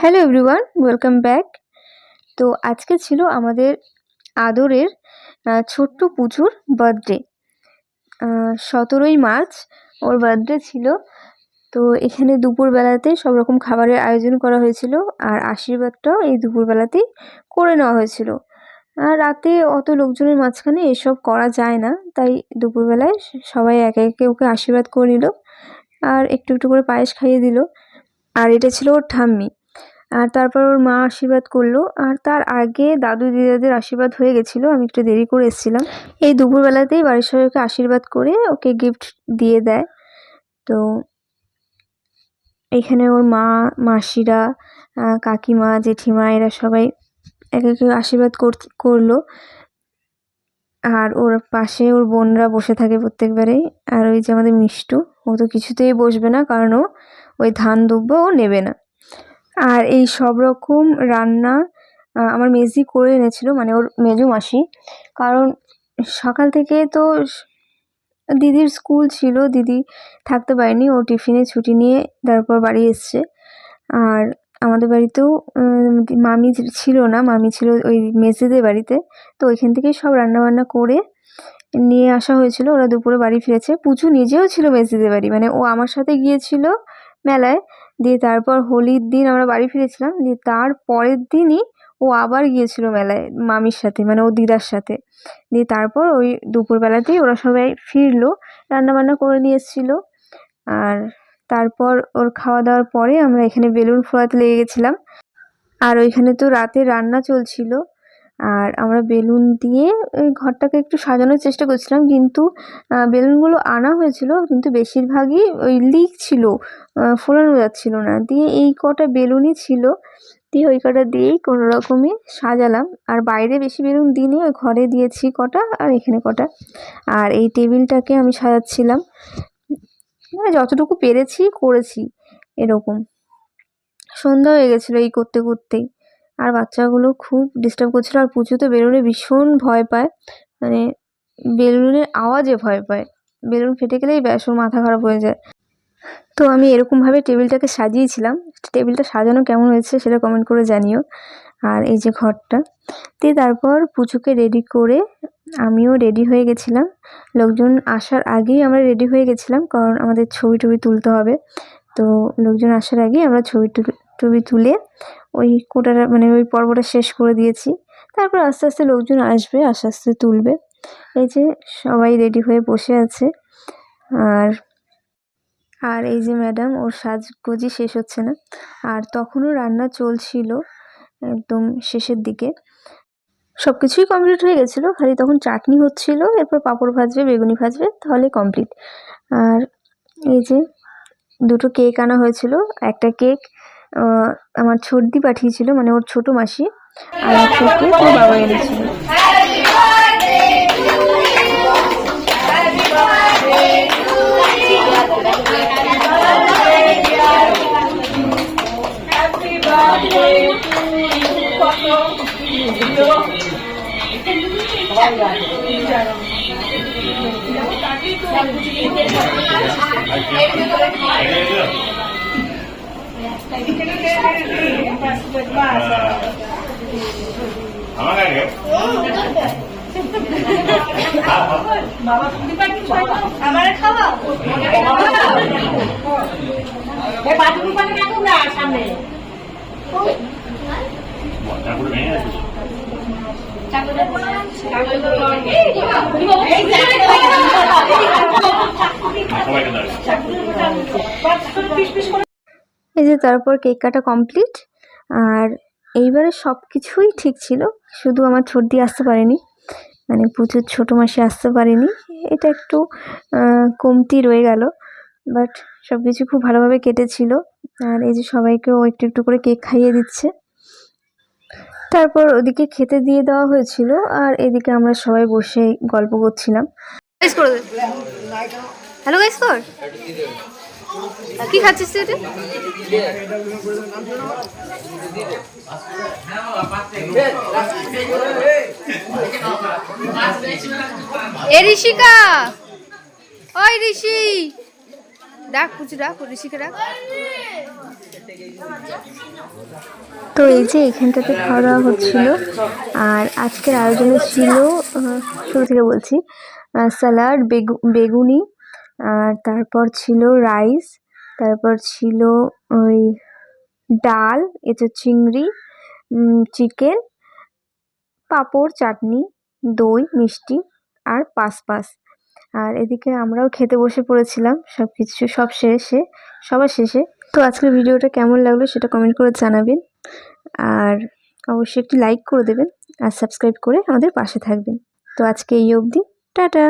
Hello everyone welcome back তো আজকে ছিল আমাদের আদরের ছোট্ট পুজোর বার্থডে সতেরোই মার্চ ওর বার্থডে ছিল। তো এখানে দুপুরবেলাতে সব রকম খাবারের আয়োজন করা হয়েছিল আর আশীর্বাদটাও এই দুপুরবেলাতেই করে নেওয়া হয়েছিল। আর রাতে অত লোকজনের মাঝখানে এসব করা যায় না, তাই দুপুরবেলায় সবাই একে একে ওকে আশীর্বাদ করে নিল আর একটু একটু করে পায়েস খাইয়ে দিল। আর এটা ছিল ওর ঠাম্মি। আর তারপর ওর মা আশীর্বাদ করল। আর তার আগে দাদু দিদাদের আশীর্বাদ হয়ে গেছিল। আমি একটু দেরি করে এসেছিলাম। এই দুপুরবেলাতেই বাড়ির সবাইকে আশীর্বাদ করে ওকে গিফট দিয়ে দেয়। তো এখানে ওর মা, মাসিরা কাকিমা, জেঠিমা এরা সবাই এক একে আশীর্বাদ কর- করল। আর ওর পাশে ওর বোনরা বসে থাকে প্রত্যেকবারেই আর ওই যে আমাদের মিষ্টু, ও তো কিছুতেই বসবে না কারণ ও ওই ধান দুব্ব ও নেবে না। আর এই সব রকম রান্না আমার মেজি করে এনেছিল মানে ওর মেজো মাসি। কারণ সকাল থেকে তো দিদির স্কুল ছিল, দিদি থাকতে পারেনি, ও টিফিনে ছুটি নিয়ে তারপর বাড়ি এসছে। আর আমাদের বাড়িতেও মামি ছিল- না, মামি ছিল ওই মেজেদের বাড়িতে। তো ওইখান থেকেই সব রান্নাবান্না করে নিয়ে আসা হয়েছিল। ওরা দুপুরে বাড়ি ফিরেছে। পুচু নিজেও ছিল মেজদিদের বাড়ি মানে ও আমার সাথে গিয়েছিল মেলায়। দিয়ে তারপর হোলির দিন আমরা বাড়ি ফিরেছিলাম, দিয়ে তার পরের দিনই ও আবার গিয়েছিল মেলায় মামির সাথে মানে ও দিদার সাথে। দিয়ে তারপর ওই দুপুরবেলাতেই ওরা সবাই ফিরলো, রান্নাবান্না করে নিয়ে এসেছিল। আর তারপর ওর খাওয়া দাওয়ার পরে আমরা এখানে বেলুন ফোড়াতে লেগে গেছিলাম। আর ওইখানে তো রাতে রান্না চলছিল। আর আমরা বেলুন দিয়ে ওই ঘরটাকে একটু সাজানোর চেষ্টা করছিলাম, কিন্তু বেলুনগুলো আনা হয়েছিল, কিন্তু বেশিরভাগই ওই লিক ছিল ফোলানো যাচ্ছিল না। দিয়ে এই কটা বেলুনই ছিল, দিয়ে ওই কটা দিয়েই কোনো রকমে সাজালাম। আর বাইরে বেশি বেলুন দিইনি, ওই ঘরে দিয়েছি কটা আর এখানে কটা। আর এই টেবিলটাকে আমি সাজাচ্ছিলাম। মানে যতটুকু পেরেছি, করেছি, এরকম। সন্ধ্যা হয়ে গেছিল এই করতে করতেই। আর বাচ্চাগুলো খুব ডিস্টার্ব করছিল আর পুচু তো বেলুনে ভীষণ ভয় পায়। মানে বেলুনের আওয়াজে ভয় পায়। বেলুন ফেটে গেলেই ব্যাস, ওর মাথা খারাপ হয়ে যায়। তো আমি এরকমভাবে টেবিলটাকে সাজিয়েছিলাম। টেবিলটা সাজানো কেমন হয়েছে সেটা কমেন্ট করে জানিও। আর এই যে ঘরটা। দিয়ে তারপর পুচুকে রেডি করে আমিও রেডি হয়ে গেছিলাম। লোকজন আসার আগেই আমরা রেডি হয়ে গেছিলাম কারণ আমাদের ছবি টবি তুলতে হবে। তো লোকজন আসার আগেই আমরা ছবি টবি তুলে ওই কোটাটা মানে ওই পর্বটা শেষ করে দিয়েছি। তারপর আস্তে আস্তে লোকজন আসবে, আস্তে আস্তে তুলবে। এই যে সবাই রেডি হয়ে বসে আছে। আর আর এই যে ম্যাডাম, ওর সাজগোজি শেষ হচ্ছে না। আর তখনও রান্না চলছিল একদম শেষের দিকে। সব কিছুই কমপ্লিট হয়ে গেছিল। খালি তখন চাটনি হচ্ছিল, এরপর পাঁপড় ভাজবে, বেগুনি ভাজবে, তাহলে কমপ্লিট। আর এই যে দুটো কেক আনা হয়েছিল। একটা কেক আমার ছর্দি পাঠিয়েছিল মানে ওর ছোট মাসি আর কেক ওর বাবা এনেছিল। আমার আগে আমারে খাওয়া বাথরুম পানি রাখুন না সামনে গেছে এই যে তারপর কেক কাটা কমপ্লিট আর এইবারে সব কিছুই ঠিক ছিল, শুধু আমার ছর্দি আসতে পারেনি মানে প্রচুর ছোটো মাসে আসতে পারেনি, এটা একটু কমতি রয়ে গেল বাট সব কিছু খুব ভালোভাবে কেটেছিল, আর এই যে সবাইকেও একটু একটু করে কেক খাইয়ে দিচ্ছে। তারপর ওদিকে খেতে দিয়ে দেওয়া হয়েছিল, আর এদিকে আমরা সবাই বসে গল্প করছিলাম। হ্যালো কি খাচ্ছিস তুই এ ঋষিকা! ওই ঋষি! ডাক, পুচু ডাক, ঋষিকে ডাক। তো এই যে এখানটাতে খাওয়া দাওয়া হচ্ছিল, আর আজকের আয়োজনে ছিল শুরু থেকে বলছি স্যালাড বেগু, বেগুনি আর তারপর ছিল রাইস, তারপর ছিল ওই ডাল এঁচো চিংড়ি চিকেন, পাঁপড়, চাটনি, দই, মিষ্টি আর পাস পাস আর এদিকে আমরাও খেতে বসে পড়েছিলাম সব কিছু সব শেষে, সবার শেষে। তো আজকের ভিডিওটা কেমন লাগল সেটা কমেন্ট করে জানাবেন। আর অবশ্যই একটি লাইক করে দেবেন আর সাবস্ক্রাইব করে আমাদের পাশে থাকবেন। তো আজকে এই অবধি, টাটা!